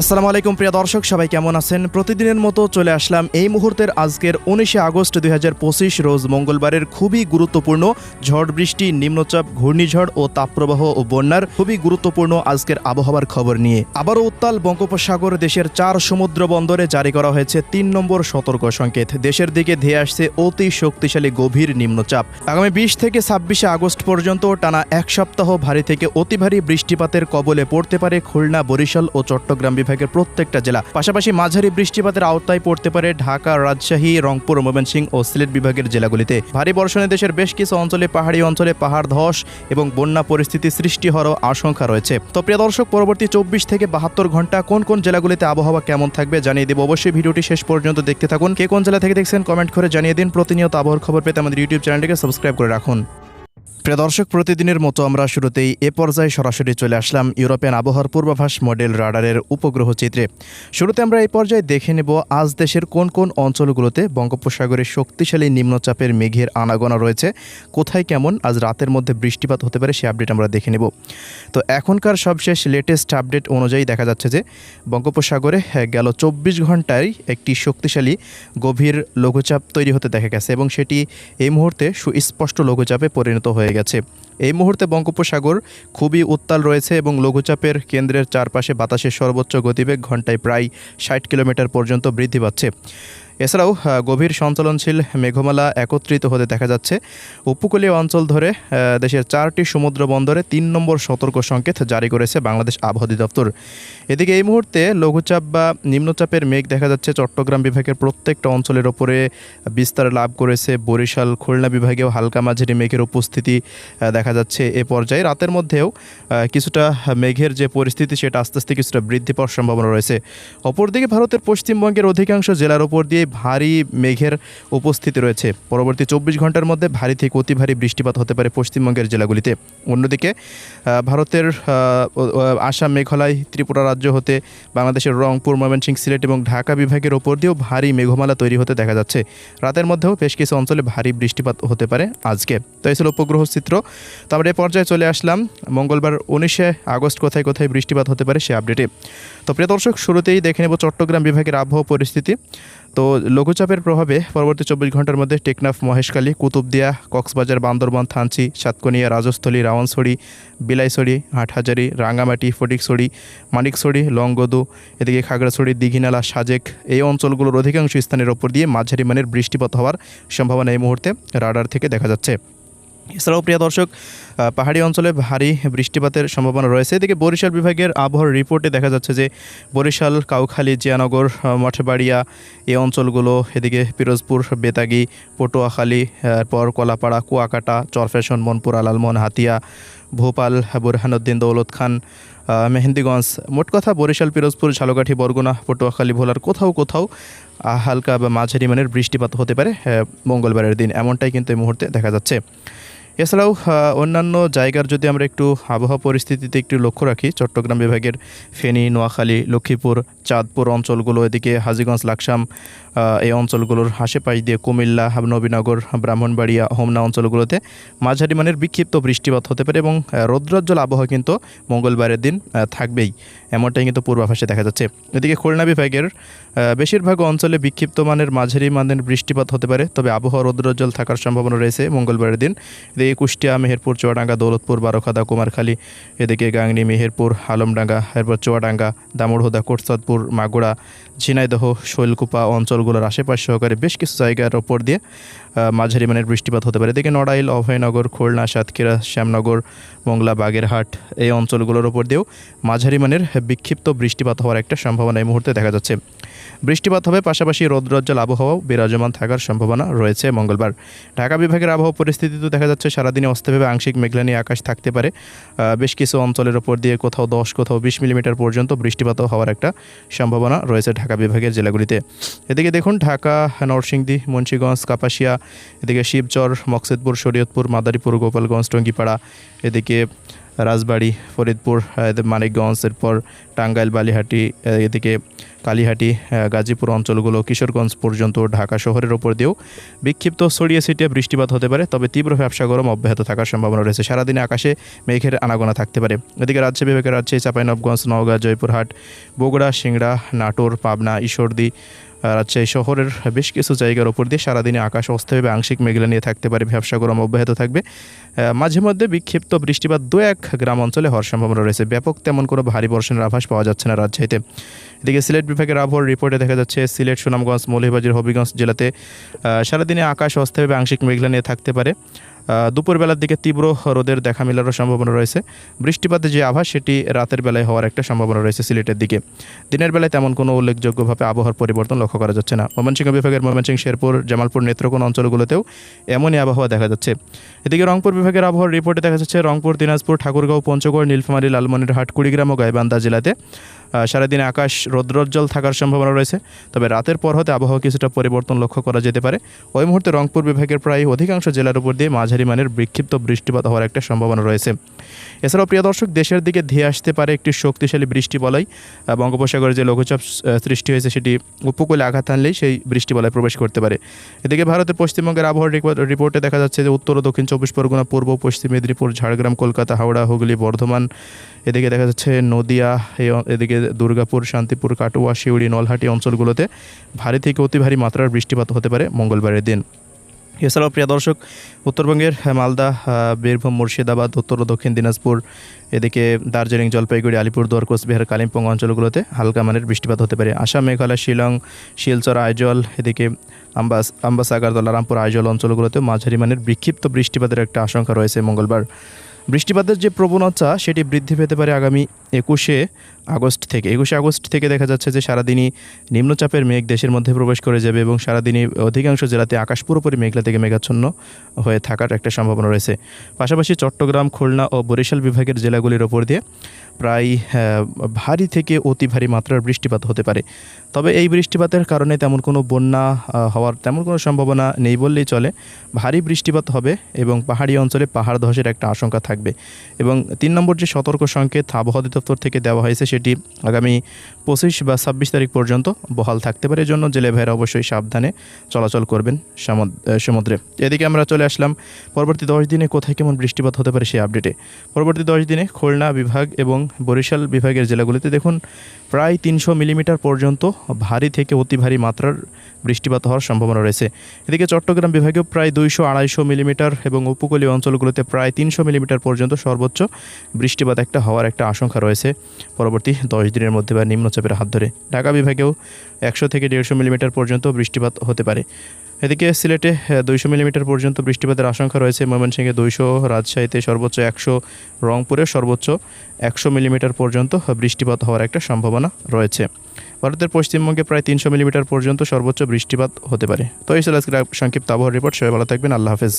আসসালামু আলাইকুম, প্রিয় দর্শক, সবাই কেমন আছেন? প্রতিদিনের মতো চলে আসলাম এই মুহূর্তের আজকের উনিশে আগস্ট দুই রোজ মঙ্গলবারের খুবই গুরুত্বপূর্ণ ঝড় বৃষ্টি, নিম্নচাপ, ঘূর্ণিঝড় ও তাপপ্রবাহ ও বন্যার খুবই গুরুত্বপূর্ণ আজকের আবহাওয়ার খবর নিয়ে। আবারও উত্তাল বঙ্গোপসাগর দেশের চার সমুদ্র বন্দরে জারি করা হয়েছে তিন নম্বর সতর্ক সংকেত। দেশের দিকে ধেয়ে আসছে অতি শক্তিশালী গভীর নিম্নচাপ। আগামী বিশ থেকে ছাব্বিশে আগস্ট পর্যন্ত টানা এক সপ্তাহ ভারী থেকে অতি ভারী বৃষ্টিপাতের কবলে পড়তে পারে খুলনা, বরিশাল ও চট্টগ্রাম বিভাগের প্রত্যেকটা জেলা। পাশাপাশি মাঝারি বৃষ্টিপাতের আওতায় পড়তে পারে ঢাকা, রাজশাহী, রংপুর, ময়মনসিংহ ও সিলেট বিভাগের জেলাগুলিতে। ভারী বর্ষণে দেশের বেশ কিছু অঞ্চলে পাহাড়ি অঞ্চলে পাহাড় ধস এবং বন্যা পরিস্থিতি সৃষ্টি হওয়ারও আশঙ্কা রয়েছে। তো প্রিয় দর্শক, পরবর্তী চব্বিশ থেকে বাহাত্তর ঘণ্টা কোন কোন জেলাগুলিতে আবহাওয়া কেমন থাকবে জানিয়ে দেব। অবশ্যই ভিডিওটি শেষ পর্যন্ত দেখতে থাকুন। কে কোন জেলা থেকে দেখছেন, কমেন্ট করে জানিয়ে দিন। প্রতিনিয়ত আবহাওয়ার খবর পেতে আমাদের ইউটিউব চ্যানেলটিকে সাবস্ক্রাইব করে রাখুন। প্রিয় দর্শক, প্রতিদিনের মতো আমরা শুরুতেই এ পর্যায়ে সরাসরি চলে আসলাম ইউরোপিয়ান আবহাওয়ার পূর্বাভাস মডেল রাডারের উপগ্রহ চিত্রে। শুরুতে আমরা এই পর্যায়ে দেখে নেব আজ দেশের কোন কোন অঞ্চলগুলোতে বঙ্গোপসাগরে শক্তিশালী নিম্নচাপের মেঘের আনাগোনা রয়েছে, কোথায় কেমন, আজ রাতের মধ্যে বৃষ্টিপাত হতে পারে সে আপডেট আমরা দেখে নেব। তো এখনকার সবশেষ লেটেস্ট আপডেট অনুযায়ী দেখা যাচ্ছে যে, বঙ্গোপসাগরে গেল চব্বিশ ঘন্টায় একটি শক্তিশালী গভীর লঘুচাপ তৈরি হতে দেখা গেছে এবং সেটি এই মুহূর্তে সুস্পষ্ট লঘুচাপে পরিণত হয়ে গেছে। এই মুহূর্তে বঙ্গোপসাগর খুবই উত্তাল রয়েছে এবং লঘুচাপের কেন্দ্রের চারপাশে বাতাসের সর্বোচ্চ গতিবেগ ঘন্টায় প্রায় ষাট কিলোমিটার পর্যন্ত বৃদ্ধি পাচ্ছে। এছাড়াও গভীর সঞ্চালনশীল মেঘমালা একত্রিত হতে দেখা যাচ্ছে। উপকূলীয় অঞ্চল ধরে দেশের চারটি সমুদ্র বন্দরে তিন নম্বর সতর্ক সংকেত জারি করেছে বাংলাদেশ আবহাওয়া অধিদপ্তর। এদিকে এই মুহূর্তে লঘুচাপ বা নিম্নচাপের মেঘ দেখা যাচ্ছে চট্টগ্রাম বিভাগের প্রত্যেকটা অঞ্চলের ওপরে। বিস্তার লাভ করেছে বরিশাল, খুলনা বিভাগেও হালকা মাঝারি মেঘের উপস্থিতি দেখা যাচ্ছে এ পর্যায়ে। রাতের মধ্যেও কিছুটা মেঘের যে পরিস্থিতি, সেটা আস্তে আস্তে কিছুটা বৃদ্ধি পাওয়ার সম্ভাবনা রয়েছে। অপরদিকে ভারতের পশ্চিমবঙ্গের অধিকাংশ জেলার ওপর দিয়ে ভারী মেঘের উপস্থিতি রয়েছে। পরবর্তী চব্বিশ ঘণ্টার মধ্যে ভারী থেকে অতি ভারী বৃষ্টিপাত হতে পারে পশ্চিমবঙ্গের জেলাগুলিতে। অন্যদিকে ভারতের আসাম, মেঘালয়, ত্রিপুরা রাজ্য হতে বাংলাদেশের রংপুর, ময়মনসিংহ, সিলেট এবং ঢাকা বিভাগের ওপর দিয়েও ভারী মেঘমালা তৈরি হতে দেখা যাচ্ছে। রাতের মধ্যেও বেশ কিছু অঞ্চলে ভারী বৃষ্টিপাত হতে পারে আজকে। তো এই ছিল উপগ্রহ চিত্র। তো আমরা এই পর্যায়ে চলে আসলাম। মঙ্গলবার উনিশে আগস্ট কোথায় কোথায় বৃষ্টিপাত হতে পারে সে আপডেটে। তো প্রিয় দর্শক, শুরুতেই দেখে নেব চট্টগ্রাম বিভাগের আবহাওয়া পরিস্থিতি। তো লঘুচাপের প্রভাবে পরবর্তী চব্বিশ ঘণ্টার মধ্যে টেকনাফ, মহেশখালী, কুতুবদিয়া, কক্সবাজার, বান্দরবান, থানচি, সাতকনিয়া, রাজস্থলী রাওয়ানছড়ি বিলাইসড়ি হাটহাজারি, রাঙ্গামাটি ফটিকসড়ি মানিকসড়ি লংগদু, এদিকে খাগড়াছড়ি, দীঘিনালা, সাজেক এই অঞ্চলগুলোর অধিকাংশ স্থানের ওপর দিয়ে মাঝারি মানের বৃষ্টিপাত হওয়ার সম্ভাবনা এই মুহূর্তে রাডার থেকে দেখা যাচ্ছে। এছাড়াও, প্রিয় দর্শক পাহাড়ি অঞ্চলে ভারী বৃষ্টিপাতের সম্ভাবনা রয়েছে। এদিকে বরিশাল বিভাগের আবহাওয়ার রিপোর্টে দেখা যাচ্ছে যে, বরিশাল, কাউখালী, জিয়ানগর মঠবাড়িয়া এই অঞ্চলগুলো, এদিকে পিরোজপুর, বেতাগি, পটুয়াখালী, এরপর কলাপাড়া, কুয়াকাটা চরফ্যাশন মনপুর, আলালমোহন, হাতিয়া, ভোপাল, বুরহানুদ্দিন, দৌলত খান মেহেন্দিগঞ্জ। মোট কথা, বরিশাল, পিরোজপুর, ঝালকাঠি, বরগুনা, পটুয়াখালী, ভোলার কোথাও কোথাও হালকা বা মাঝারি মানের বৃষ্টিপাত হতে পারে মঙ্গলবারের দিন। এমনটাই কিন্তু এই মুহূর্তে দেখা যাচ্ছে। এছাড়াও অন্যান্য জায়গার যদি আমরা একটু আবহাওয়া পরিস্থিতিতে একটু লক্ষ্য রাখি, চট্টগ্রাম বিভাগের ফেনী, নোয়াখালী, লক্ষ্মীপুর, চাঁদপুর অঞ্চলগুলো, এদিকে হাজিগঞ্জ, লাকসাম এই অঞ্চলগুলোর আশেপাশ দিয়ে কুমিল্লা, নবীনগর, ব্রাহ্মণবাড়িয়া, হোমনা অঞ্চলগুলোতে মাঝারি মানের বিক্ষিপ্ত বৃষ্টিপাত হতে পারে এবং রৌদ্রোজ্জ্বল আবহাওয়া কিন্তু মঙ্গলবারের দিন থাকবেই। এমনটাই কিন্তু পূর্বাভাসে দেখা যাচ্ছে। এদিকে খুলনা বিভাগের বেশিরভাগ অঞ্চলে বিক্ষিপ্ত মানের মাঝারি মানের বৃষ্টিপাত হতে পারে, তবে আবহাওয়া রৌদ্রোজ্জ্বল থাকার সম্ভাবনা রয়েছে মঙ্গলবারের দিন। এদিকে কুষ্টিয়া, মেহেরপুর, চুয়াডাঙ্গা, দৌলতপুর, বারোখাদা, কুমারখালী, এদিকে গাংনি, মেহেরপুর, আলমডাঙ্গা, এরপর চুয়াডাঙ্গা, দামুড়হুদা, কোটসাদপুর মাগুড়া ঝিনাইদহ, শৈলকুপা অঞ্চলগুলোর আশেপাশ সহকারে বেশ কিছু জায়গার ওপর দিয়ে মাঝারি মানের বৃষ্টিপাত হতে পারে। এদিকে নড়াইল, অভয়নগর, খুলনা, সাতক্ষীরা, শ্যামনগর, মংলা, বাগেরহাট এই অঞ্চলগুলোর ওপর দিয়েও মাঝারি মানের বিক্ষিপ্ত বৃষ্টিপাত হওয়ার একটা সম্ভাবনা এই মুহূর্তে দেখা যাচ্ছে। বৃষ্টিপাত হবে, পাশাপাশি রৌদ্রোজ্জ্বল আবহাওয়াও বিরাজমান থাকার সম্ভাবনা রয়েছে মঙ্গলবার। ঢাকা বিভাগের আবহাওয়া পরিস্থিতি তো দেখা যাচ্ছে, সারাদিনে অস্থায়ীভাবে আংশিক মেঘলানি আকাশ থাকতে পারে। বেশ কিছু অঞ্চলের ওপর দিয়ে কোথাও দশ, কোথাও বিশ মিলিমিটার পর্যন্ত বৃষ্টিপাত হওয়ার একটা সম্ভাবনা রয়েছে ঢাকা বিভাগের জেলাগুলিতে। এদিকে দেখুন, ঢাকা, নরসিংদী, মুন্সীগঞ্জ, কাপাসিয়া, এদিকে শিবচর, মকসেদপুর, শরীয়তপুর, মাদারীপুর, গোপালগঞ্জ, টঙ্গিপাড়া, এদিকে রাজবাড়ী, ফরিদপুর মানিকগঞ্জ, এরপর টাঙ্গাইল, বালিহাটি এদিকে কালীহাটি গাজীপুর অঞ্চলগুলো কিশোরগঞ্জ পর্যন্ত ঢাকা শহরের ওপর দিয়েও বিক্ষিপ্ত ছড়িয়ে ছিটিয়ে বৃষ্টিপাত হতে পারে, তবে তীব্র ব্যবসা গরম অব্যাহত থাকার সম্ভাবনা রয়েছে। সারাদিনে আকাশে মেঘের আনাগোনা থাকতে পারে। এদিকে রাজ্য বিভাগের রাজ্যে চাঁপাইনবগঞ্জ, নওগাঁ, জয়পুরহাট, বগুড়া, সিংড়া, নাটোর, পাবনা, ঈশ্বরদী রাজশাহী শহরের বেশ কিছু জায়গার ওপর দিয়ে সারাদিনে আকাশ অস্থায়ীভাবে আংশিক মেঘলা নিয়ে থাকতে পারে, ব্যবসা গরম অব্যাহত থাকবে। মাঝে মধ্যে বিক্ষিপ্ত বৃষ্টিপাত দু এক গ্রাম অঞ্চলে হওয়ার সম্ভাবনা রয়েছে। ব্যাপক তেমন কোনো ভারী বর্ষণের আভাস পাওয়া যাচ্ছে না রাজশাহীতে। এদিকে সিলেট বিভাগের আবহাওয়ার রিপোর্টে দেখা যাচ্ছে, সিলেট, সুনামগঞ্জ, মৌলভীবাজার, হবিগঞ্জ জেলাতে সারাদিনে আকাশ অস্থায়ীভাবে আংশিক মেঘলা নিয়ে থাকতে পারে। দুপুরবেলার দিকে তীব্র রোদের দেখা মেলারও সম্ভাবনা রয়েছে। বৃষ্টিপাতের যে আভাস, সেটি রাতের বেলায় হওয়ার একটা সম্ভাবনা রয়েছে সিলেটের দিকে। দিনের বেলায় তেমন কোনো উল্লেখযোগ্যভাবে আবহাওয়ার পরিবর্তন লক্ষ্য করা যাচ্ছে না। ময়মনসিংহ বিভাগের ময়মনসিংহ, শেরপুর, জামালপুর, নেত্রকোনা অঞ্চলগুলোতেও এমনই আবহাওয়া দেখা যাচ্ছে। এদিকে রংপুর বিভাগের আবহাওয়ার রিপোর্টে দেখা যাচ্ছে, রংপুর, দিনাজপুর, ঠাকুরগাঁও, পঞ্চগড়, নীলফামারী, লালমনিরহাট, কুড়িগ্রাম ও গাইবান্ধা জেলাতে সারাদিনে আকাশ রৌদ্রোজ্জ্বল থাকার সম্ভাবনা রয়েছে, তবে রাতের পর হতে আবহাওয়া কিছুটা পরিবর্তন লক্ষ্য করা যেতে পারে। ওই মুহূর্তে রংপুর বিভাগের প্রায় অধিকাংশ জেলার উপর দিয়ে মাঝারি মানের বিক্ষিপ্ত বৃষ্টিপাত হওয়ার একটা সম্ভাবনা রয়েছে। এছাড়াও প্রিয় দর্শক, দেশের দিকে ধেয়ে আসতে পারে একটি শক্তিশালী বৃষ্টি বলয়। বঙ্গোপসাগরে যে লঘুচাপ সৃষ্টি হয়েছে সেটি উপকূলে আঘাত আনলেই সেই বৃষ্টি বলয় প্রবেশ করতে পারে। এদিকে ভারতের পশ্চিমবঙ্গের আবহাওয়ার রিপোর্টে দেখা যাচ্ছে যে উত্তর ও দক্ষিণ চব্বিশ পরগনা, পূর্ব পশ্চিম মেদিনীপুর, ঝাড়গ্রাম, কলকাতা, হাওড়া, হুগলি, বর্ধমান, এদিকে দেখা যাচ্ছে নদিয়া এদিকে দুর্গাপুর, শান্তিপুর, কাটোয়া, শিউড়ি, নলহাটি অঞ্চলগুলোতে ভারী থেকে অতি ভারী মাত্রার বৃষ্টিপাত হতে পারে মঙ্গলবারের দিন। এছাড়াও প্রিয় দর্শক, উত্তরবঙ্গের মালদা বীরভূম, মুর্শিদাবাদ, উত্তর ও দক্ষিণ দিনাজপুর, এদিকে দার্জিলিং, জলপাইগুড়ি আলিপুরদুয়ার কোচবিহার, কালিম্পং অঞ্চলগুলোতে হালকা মানের বৃষ্টিপাত হতে পারে। আসাম, মেঘালয়, শিলং, শিলচর, আইজল, এদিকে আম্বাস আম্বাস আগারতলা রামপুর, আইজল অঞ্চলগুলোতে মাঝারি মানের বিক্ষিপ্ত বৃষ্টিপাতের একটা আশঙ্কা রয়েছে মঙ্গলবার। বৃষ্টিপাতের যে প্রবণতা, সেটি বৃদ্ধি পেতে পারে আগামী একুশে আগস্ট থেকে, একুশে আগস্ট থেকে দেখা যাচ্ছে যে সারাদিনই নিম্নচাপের মেঘ দেশের মধ্যে প্রবেশ করে যাবে এবং সারাদিনই অধিকাংশ জেলাতে আকাশ পুরোপুরি মেঘলা থেকে মেঘাচ্ছন্ন হয়ে থাকার একটা সম্ভাবনা রয়েছে। পাশাপাশি চট্টগ্রাম, খুলনা ও বরিশাল বিভাগের জেলাগুলির ওপর দিয়ে প্রায় ভারী থেকে অতি ভারী মাত্রার বৃষ্টিপাত হতে পারে। তবে এই বৃষ্টিপাতের কারণে তেমন কোনো বন্যা হওয়ার তেমন কোনো সম্ভাবনা নেই বললেই চলে। ভারী বৃষ্টিপাত হবে এবং পাহাড়ি অঞ্চলে পাহাড় ধসের একটা আশঙ্কা থাকবে। এবং তিন নম্বর যে সতর্ক সংকেত আবহাওয়া দপ্তর থেকে দেওয়া হয়েছে সেটি আগামী পঁচিশ বা ছাব্বিশ তারিখ পর্যন্ত বহাল থাকতে পারে। এজন্য জেলে ভাইয়েরা অবশ্যই সাবধানে চলাচল করবেন সামুদ- সমুদ্রে। এদিকে আমরা চলে আসলাম, পরবর্তী দশ দিনে কোথায় কেমন বৃষ্টিপাত হতে পারে সেই আপডেটে পরবর্তী দশ দিনে খুলনা বিভাগ এবং বরিশাল বিভাগের জেলাগুলিতে দেখুন, প্রায় তিনশো মিলিমিটার পর্যন্ত ভারী থেকে অতি ভারী মাত্রার বৃষ্টিপাত হওয়ার সম্ভাবনা রয়েছে। এদিকে চট্টগ্রাম বিভাগেও প্রায় দুইশো আড়াইশো মিলিমিটার এবং উপকূলীয় অঞ্চলগুলোতে প্রায় তিনশো মিলিমিটার পর্যন্ত সর্বোচ্চ বৃষ্টিপাত একটা হওয়ার একটা আশঙ্কা রয়েছে। পরবর্তী দশ দিনের মধ্যে বা নিম্নচাপের হাত ধরে। ঢাকা বিভাগেও একশো থেকে দেড়শো মিলিমিটার পর্যন্ত বৃষ্টিপাত হতে পারে। এদিকে সিলেটে দুইশো মিলিমিটার পর্যন্ত বৃষ্টিপাতের আশঙ্কা রয়েছে। ময়মনসিংহে দুইশো, রাজশাহীতে সর্বোচ্চ একশো, রংপুরে সর্বোচ্চ একশো মিলিমিটার পর্যন্ত বৃষ্টিপাত হওয়ার একটা সম্ভাবনা রয়েছে। ভারতের পশ্চিমবঙ্গে প্রায় তিনশো মিলিমিটার পর্যন্ত সর্বোচ্চ বৃষ্টিপাত হতে পারে। তো এই ছিল সংক্ষিপ্ত আবহাওয়ার রিপোর্ট সবাই ভালো থাকবেন। আল্লাহ হাফেজ।